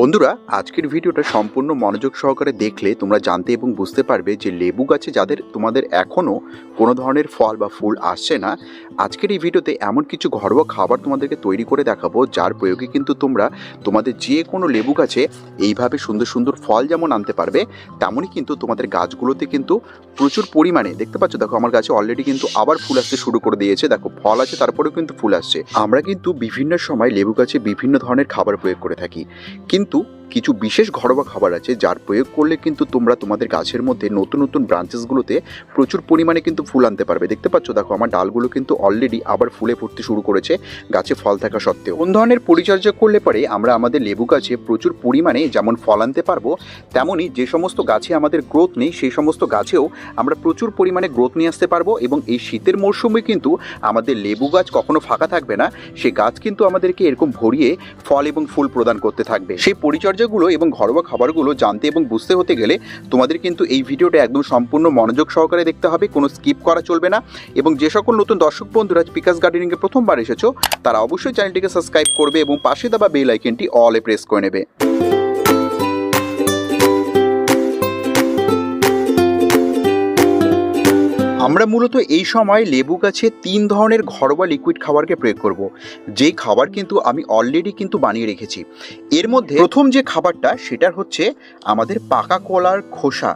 বন্ধুরা, আজকের ভিডিওটা সম্পূর্ণ মনোযোগ সহকারে দেখলে তোমরা জানতে এবং বুঝতে পারবে যে লেবু গাছে যাদের তোমাদের এখনও কোনো ধরনের ফল বা ফুল আসছে না, আজকের এই ভিডিওতে এমন কিছু ঘরোয়া খাবার তোমাদেরকে তৈরি করে দেখাবো, যার প্রয়োগে কিন্তু তোমরা তোমাদের যে কোনো লেবু গাছে এইভাবে সুন্দর সুন্দর ফল যেমন আনতে পারবে, তেমনই কিন্তু তোমাদের গাছগুলোতে কিন্তু প্রচুর পরিমাণে, দেখতে পাচ্ছ? দেখো, আমার গাছে অলরেডি কিন্তু আবার ফুল আসতে শুরু করে দিয়েছে, দেখো, ফল আছে, তারপরেও কিন্তু ফুল আসছে। আমরা কিন্তু বিভিন্ন সময় লেবু গাছে বিভিন্ন ধরনের খাবার প্রয়োগ করে থাকি। কিন্তু किंतु কিছু বিশেষ ঘরোয়া খাবার আছে যার প্রয়োগ করলে কিন্তু তোমরা তোমাদের গাছের মধ্যে নতুন নতুন ব্রাঞ্চেসগুলোতে প্রচুর পরিমাণে কিন্তু ফুল আনতে পারবে। দেখতে পাচ্ছ, দেখো আমার ডালগুলো কিন্তু অলরেডি আবার ফুলে ফুটতে শুরু করেছে, গাছে ফল থাকা সত্ত্বেও। কোন ধরনের পরিচর্যা করলে পরে, আমরা আমাদের লেবু গাছে প্রচুর পরিমাণে যেমন ফল আনতে পারব তেমনই যে সমস্ত গাছে আমাদের গ্রোথ নেই, সেই সমস্ত গাছেও আমরা প্রচুর পরিমাণে গ্রোথ নিয়ে আসতে পারব এবং এই শীতের মরশুমে কিন্তু আমাদের লেবু গাছ কখনো ফাঁকা থাকবে না, সে গাছ কিন্তু আমাদেরকে এরকম ভরিয়ে ফল এবং ফুল প্রদান করতে থাকবে। সেই পরিচর্যাগুলো এবং ঘরোয়া খাবারগুলো জানতে এবং বুঝতে হতে গেলে তোমাদের কিন্তু এই ভিডিওটা একদম সম্পূর্ণ মনোযোগ সহকারে দেখতে হবে, কোনো স্কিপ করা চলবে না। এবং যে সকল নতুন দর্শক বন্ধুরা পিকাস গার্ডেনিংয়ে প্রথমবার এসেছ, তারা অবশ্যই চ্যানেলটিকে সাবস্ক্রাইব করবে এবং পাশে দেওয়া বেল আইকনটি অলে প্রেস করে নেবে। আমরা মূলত এই সময় লেবু গাছে তিন ধরনের ঘরোয়া লিকুইড খাবারকে প্রয়োগ করব। যেই খাবার কিন্তু আমি অলরেডি কিন্তু বানিয়ে রেখেছি। এর মধ্যে প্রথম যে খাবারটা সেটার হচ্ছে আমাদের পাকা কলার খোসা।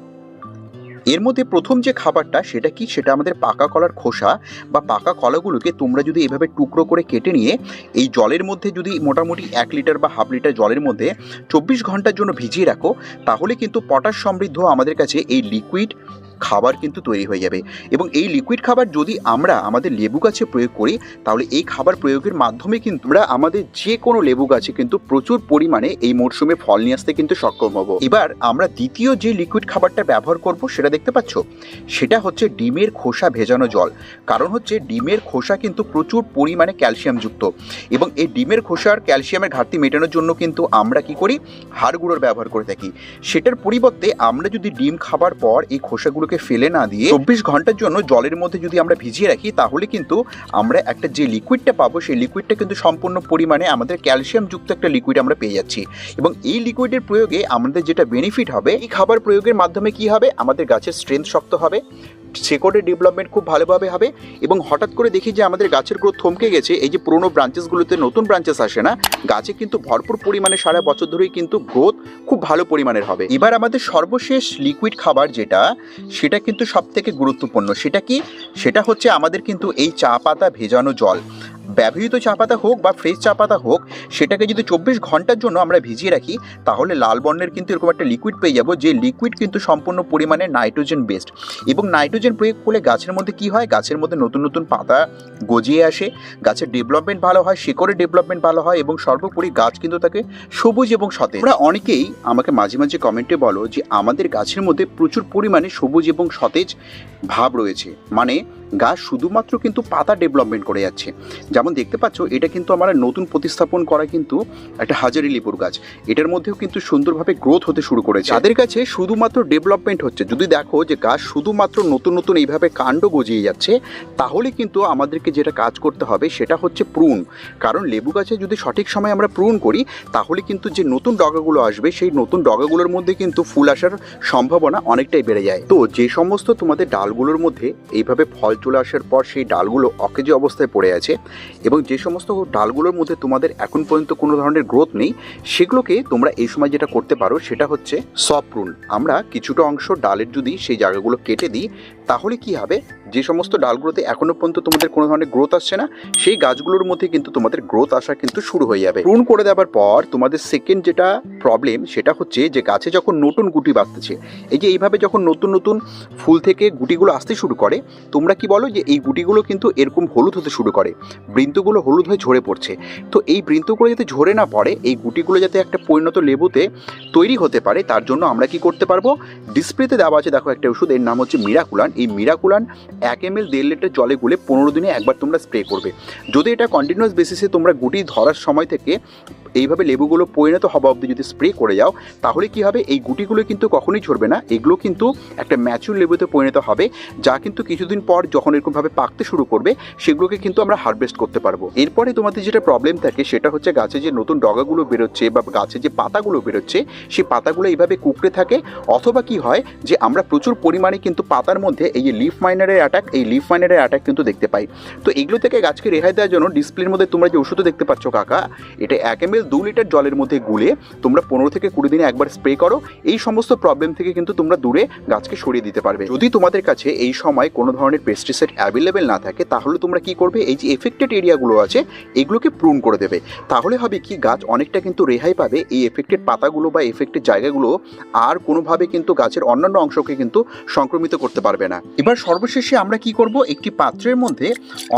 এর মধ্যে প্রথম যে খাবারটা সেটা কি? সেটা আমাদের পাকা কলার খোসা বা পাকা কলাগুলোকে তোমরা যদি এভাবে টুকরো করে কেটে নিয়ে এই জলের মধ্যে যদি মোটামুটি এক লিটার বা হাফ লিটার জলের মধ্যে চব্বিশ ঘণ্টার জন্য ভিজিয়ে রাখো, তাহলে কিন্তু পটাশ সমৃদ্ধ আমাদের কাছে এই লিকুইড খাবার কিন্তু তৈরি হয়ে যাবে। এবং এই লিকুইড খাবার যদি আমরা আমাদের লেবু গাছে প্রয়োগ করি, তাহলে এই খাবার প্রয়োগের মাধ্যমে কিন্তু আমরা আমাদের যে কোনো লেবু গাছে কিন্তু প্রচুর পরিমাণে এই মরশুমে ফল নিয়ে আসতে কিন্তু সক্ষম হব। এবার আমরা দ্বিতীয় যে লিকুইড খাবারটা ব্যবহার করব, সেটা দেখতে পাচ্ছ? সেটা হচ্ছে ডিমের খোসা ভেজানো জল। কারণ হচ্ছে ডিমের খোসা কিন্তু প্রচুর পরিমাণে ক্যালসিয়ামযুক্ত এবং এই ডিমের খোসার ক্যালসিয়ামের ঘাটতি মেটানোর জন্য কিন্তু আমরা কি করি? হাড় গুঁড়োর ব্যবহার করে থাকি। সেটার পরিবর্তে আমরা যদি ডিম খাবার পর এই খোসাগুলোকে ফেলে না দিয়ে চব্বিশ ঘণ্টার জন্য জলের মধ্যে যদি আমরা ভিজিয়ে রাখি, তাহলে কিন্তু আমরা একটা যে লিকুইডটা পাবো, সেই লিকুইডটা কিন্তু সম্পূর্ণ পরিমাণে আমাদের ক্যালসিয়ামযুক্ত একটা লিকুইড আমরা পেয়ে যাচ্ছি। এবং এই লিকুইডের প্রয়োগে আমাদের যেটা বেনিফিট হবে, এই খাবার প্রয়োগের মাধ্যমে কি হবে? আমাদের গাছের স্ট্রেংথ শক্ত হবে। শেকড়ের ডেভেলপমেন্ট খুব ভালোভাবে হবে এবং হঠাৎ করে দেখি যে আমাদের গাছের গ্রোথ থমকে গেছে। এই যে পুরোনো ব্রাঞ্চেসগুলোতে নতুন ব্রাঞ্চেস আসে না, গাছে কিন্তু ভরপুর পরিমাণে সারা বছর ধরেই কিন্তু গ্রোথ খুব ভালো পরিমাণের হবে। এবার আমাদের সর্বশেষ লিকুইড খাবার যেটা, সেটা কিন্তু সব থেকে গুরুত্বপূর্ণ। সেটা কি? সেটা হচ্ছে আমাদের কিন্তু এই চা পাতা ভেজানো জল। ব্যবহৃত চা পাতা হোক বা ফ্রেশ চা পাতা হোক, সেটাকে যদি চব্বিশ ঘণ্টার জন্য আমরা ভিজিয়ে রাখি, তাহলে লাল বর্ণের কিন্তু এরকম একটা লিকুইড পেয়ে যাব, যে লিকুইড কিন্তু সম্পূর্ণ পরিমাণে নাইট্রোজেন বেসড এবং নাইট্রোজেন প্রয়োগ করলে গাছের মধ্যে কি হয়? গাছের মধ্যে নতুন নতুন পাতা গজিয়ে আসে, গাছের ডেভেলপমেন্ট ভালো হয়, শিকড়ের ডেভেলপমেন্ট ভালো হয়, এবং সর্বোপরি গাছ কিন্তু তাকে সবুজ এবং সতেজ। তোমরা অনেকেই আমাকে মাঝে মাঝে কমেন্টে বলো যে, আমাদের গাছের মধ্যে প্রচুর পরিমাণে সবুজ এবং সতেজ ভাব রয়েছে। মানে গাছ শুধুমাত্র কিন্তু পাতা ডেভেলপমেন্ট করে যাচ্ছে। যেমন দেখতে পাচ্ছ এটা কিন্তু আমার নতুন প্রতিস্থাপন করা কিন্তু একটা হাজারি লেবুর গাছ। এটার মধ্যেও কিন্তু সুন্দরভাবে গ্রোথ হতে শুরু করেছে। যাদের কাছে শুধুমাত্র ডেভেলপমেন্ট হচ্ছে। যদি দেখো যে গাছ শুধুমাত্র নতুন নতুন এইভাবে কাণ্ড গজিয়ে যাচ্ছে তাহলে কিন্তু আমাদেরকে যেটা কাজ করতে হবে সেটা হচ্ছে প্রুন কারণ লেবু গাছে যদি সঠিক সময় আমরা প্রুন করি তাহলে কিন্তু যে নতুন ডগাগুলো আসবে সেই নতুন ডগাগুলোর মধ্যে কিন্তু ফুল আসার সম্ভাবনা অনেকটাই বেড়ে যায়। তো যে সমস্ত তোমাদের ডালগুলোর মধ্যে এইভাবে ফল চলে আসার পর সেই ডালগুলো অকেজে অবস্থায় পড়ে আছে এবং যে সমস্ত ডালগুলোর মধ্যে তোমাদের এখন পর্যন্ত কোনো ধরনের গ্রোথ নেই, সেগুলোকে তোমরা এই সময় যেটা করতে পারো সেটা হচ্ছে সপ্রুন আমরা কিছুটা অংশ ডালের যদি সেই জায়গাগুলো কেটে দিই, তাহলে কি হবে? যে সমস্ত ডালগুলোতে এখনও পর্যন্ত তোমাদের কোনো ধরনের গ্রোথ আসছে না, সেই গাছগুলোর মধ্যে কিন্তু তোমাদের গ্রোথ আসা কিন্তু শুরু হয়ে যাবে। প্রুন করে দেওয়ার পর তোমাদের সেকেন্ড যেটা প্রবলেম সেটা হচ্ছে যে গাছে যখন নতুন গুটি বাঁধতেছে, এই যে এইভাবে যখন নতুন নতুন ফুল থেকে গুটিগুলো আসতে শুরু করে, তোমরা কি বলো যে এই গুটিগুলো কিন্তু এরকম হলুদ হতে শুরু করে, বৃন্তগুলো হলুদ হয়ে ঝরে পড়ছে। তো এই বৃন্তগুলো যাতে ঝরে না পড়ে, এই গুটিগুলো যাতে একটা পরিণত লেবুতে তৈরি হতে পারে, তার জন্য আমরা কি করতে পারব? ডিসপ্লেতে দেওয়া আছে, দেখো একটা ওষুধ, এর নাম হচ্ছে মিরাকুলান এই মিরাকুলান এক এম এল দেড় লিটার জলে গুলে পনেরো দিনে একবার তোমরা স্প্রে করবে। যদি এটা কন্টিনিউয়াস বেসিসে তোমরা গুটি ধরার সময় থেকে এইভাবে লেবুগুলো পরিণত হওয়া অবধি যদি স্প্রে করে যাও, তাহলে কি হবে? এই গুটিগুলো কিন্তু কখনোই ঝরবে না। এগুলো কিন্তু একটা ম্যাচুর লেবুতে পরিণত হবে, যা কিন্তু কিছুদিন পর যখন এরকমভাবে পাকতে শুরু করবে, সেগুলোকে কিন্তু আমরা হারভেস্ট করতে পারব। এরপরে তোমাদের যেটা প্রবলেম থাকে, সেটা হচ্ছে গাছে যে নতুন ডগাগুলো বেরোচ্ছে বা গাছে যে পাতাগুলো বেরোচ্ছে, সেই পাতাগুলো এইভাবে কুকড়ে থাকে। অথবা কি হয় যে আমরা প্রচুর পরিমাণে কিন্তু পাতার মধ্যে এই যে লিফ মাইনারের অ্যাটাক এই লিফ মাইনারের অ্যাটাক কিন্তু দেখতে পাই। তো এগুলো থেকে গাছকে রেহাই দেওয়ার জন্য ডিসপ্লের মধ্যে তোমরা যে ওষুধ দেখতে পাচ্ছ কাকা, এটা এক এম এল দু লিটার জলের মধ্যে গুলে তোমরা পনেরো থেকে কুড়ি দিনে একবার স্প্রে করো। এই সমস্ত প্রবলেম থেকে কিন্তু তোমরা দূরে গাছকে সরিয়ে দিতে পারবে। যদি তোমাদের কাছে এই সময় কোনো ধরনের পেস্টিসাইড অ্যাভেলেবেল না থাকে, তাহলে তোমরা কি করবে? এই যে এফেক্টেড এরিয়াগুলো আছে, এগুলোকে প্রুন করে দেবে। তাহলে হবে কি, গাছ অনেকটা কিন্তু রেহাই পাবে। এই এফেক্টেড পাতাগুলো বা এফেক্টেড জায়গাগুলো আর কোনোভাবে কিন্তু গাছের অন্যান্য অংশকে কিন্তু সংক্রমিত করতে পারবে না। এবার সর্বশেষে আমরা কি করব? একটি পাত্রের মধ্যে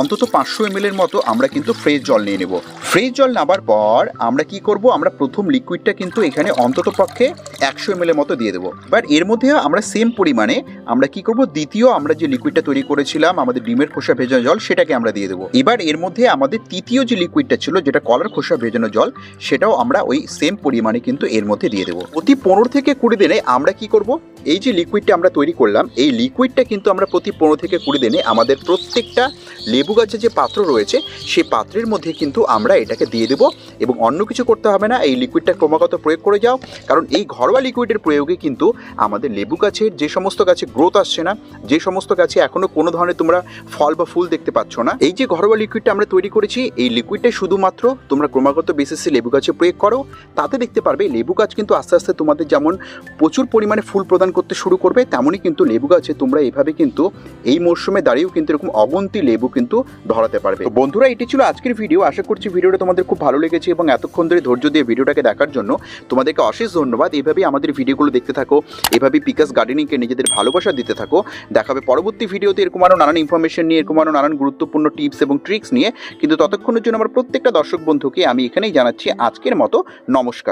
অন্তত পাঁচশো এম এর মতো আমরা কিন্তু ফ্রেশ জল নিয়ে নেব। ফ্রেশ জল নেবার পর আমরা কি করব? আমরা প্রথম লিকুইডটা কিন্তু এখানে অন্তত পক্ষে একশো এম মতো দিয়ে দেবো। এবার এর মধ্যে আমরা সেম পরিমাণে আমরা কি করব? দ্বিতীয় আমরা যে লিকুইডটা তৈরি করেছিলাম, আমাদের ডিমের খোসা ভেজানো জল, সেটাকে আমরা দিয়ে দেবো। এবার এর মধ্যে আমাদের তৃতীয় যে লিকুইডটা ছিল, যেটা কলার খোসা ভেজানো জল, সেটাও আমরা ওই সেম পরিমাণে কিন্তু এর মধ্যে দিয়ে দেবো। প্রতি পনেরো থেকে কুড়ি দিনে আমরা কি করব? এই যে লিকুইডটা আমরা তৈরি করলাম, এই লিকুইডটা কিন্তু আমরা প্রতি পনেরো থেকে কুড়ি দিনে আমাদের প্রত্যেকটা লেবু গাছের যে পাত্র রয়েছে সেই পাত্রের মধ্যে কিন্তু আমরা এটাকে দিয়ে দেবো এবং অন্য কিছু করতে হবে না। এই লিকুইডটা ক্রমাগত প্রয়োগ করে যাও। কারণ এই ঘরোয়া লিকুইডের প্রয়োগে কিন্তু আমাদের লেবু গাছের যে সমস্ত গাছে গ্রোথ আসছে না, যে সমস্ত গাছে এখনও কোনো ধরনের তোমরা ফল বা ফুল দেখতে পাচ্ছ না, এই যে ঘরোয়া লিকুইডটা আমরা তৈরি করেছি, এই লিকুইডটা শুধুমাত্র তোমরা ক্রমাগত বেসিসে লেবু গাছে প্রয়োগ করো। তাতে দেখতে পারবে, লেবু গাছ কিন্তু আস্তে আস্তে তোমাদের যেমন প্রচুর পরিমাণে ফুল প্রদান করতে শুরু করবে, তেমনই কিন্তু লেবু গাছে তোমরা এভাবে কিন্তু এই মরশুমে দাঁড়িয়েও কিন্তু এরকম অগন্তি লেবু কিন্তু ধরাতে পারবে। বন্ধুরা, এটি ছিল আজকের ভিডিও আশা করছি ভিডিওটা তোমাদের খুব ভালো লেগেছে এবং এতক্ষণ ধরে ধৈর্য দিয়ে ভিডিওটাকে দেখার জন্য তোমাদেরকে অশেষ ধন্যবাদ। এভাবেই আমাদের ভিডিওগুলো দেখতে থাকো, এভাবেই পিকাস গার্ডেনিংকে নিজেদের ভালোবাসা দিতে থাকো। দেখাবে পরবর্তী ভিডিওতে এরকম আরও নানান ইনফরমেশন নিয়ে, এরকম আরও নানান গুরুত্বপূর্ণ টিপস এবং ট্রিক্স নিয়ে। কিন্তু ততক্ষণের জন্য আমার প্রত্যেকটা দর্শক বন্ধুকে আমি এখানেই জানাচ্ছি আজকের মতো নমস্কার।